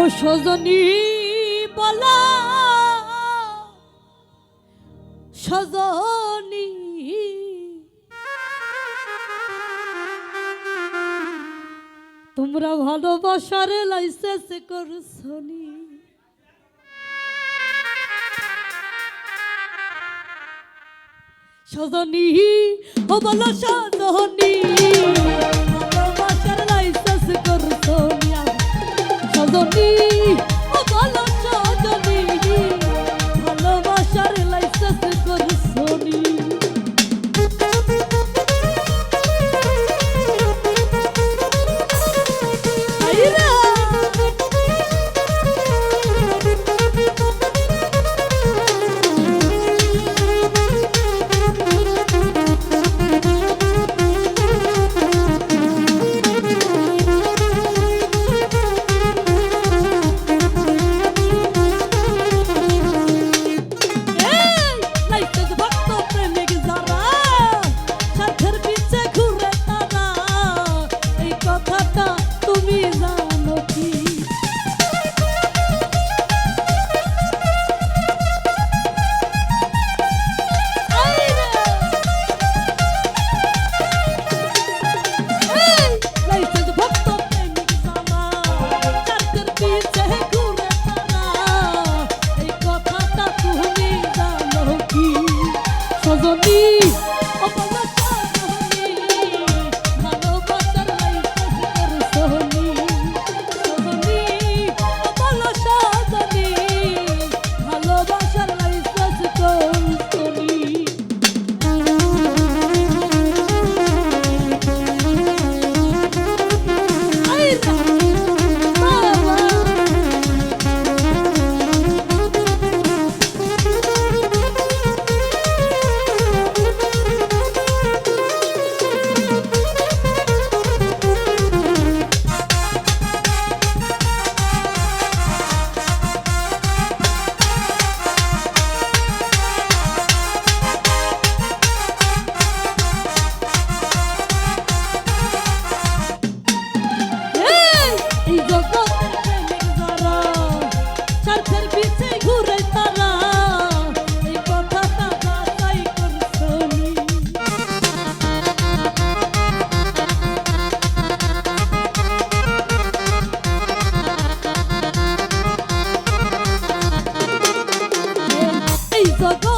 ও সজনী বলা সজনী। তোমরা ভালোবাসার লাইসেন্স করছনি। সজনী ও বলো সজনী। pasó con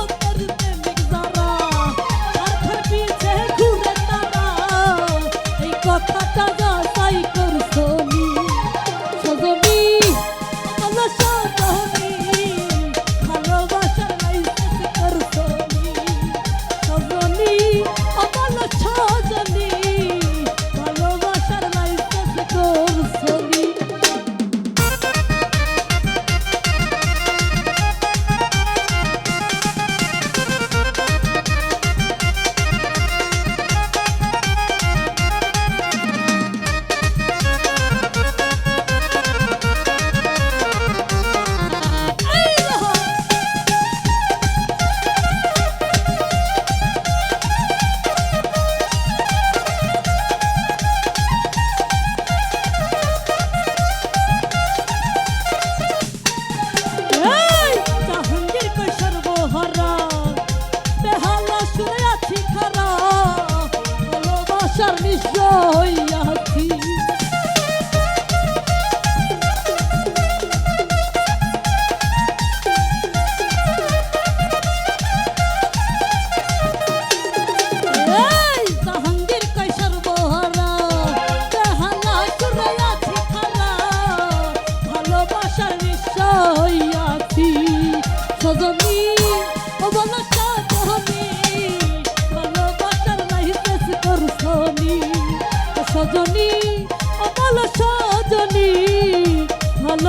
হই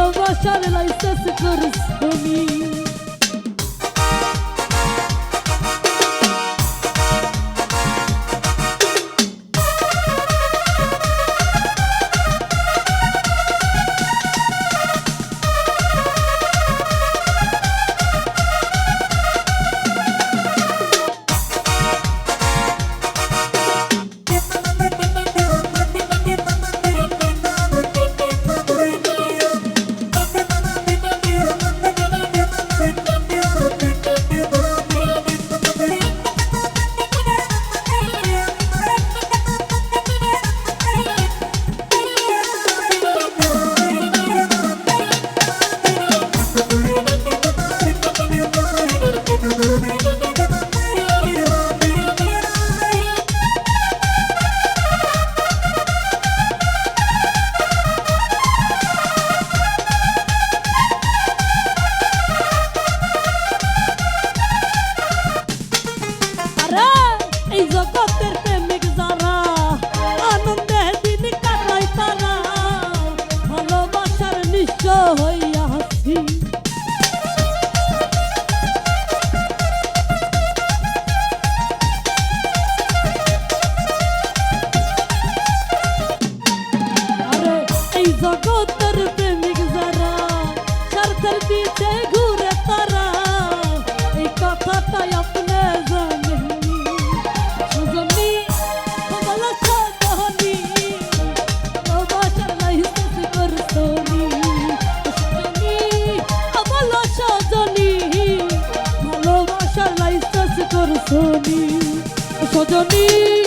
Yavaş arılaysa sıkarız onu Sajani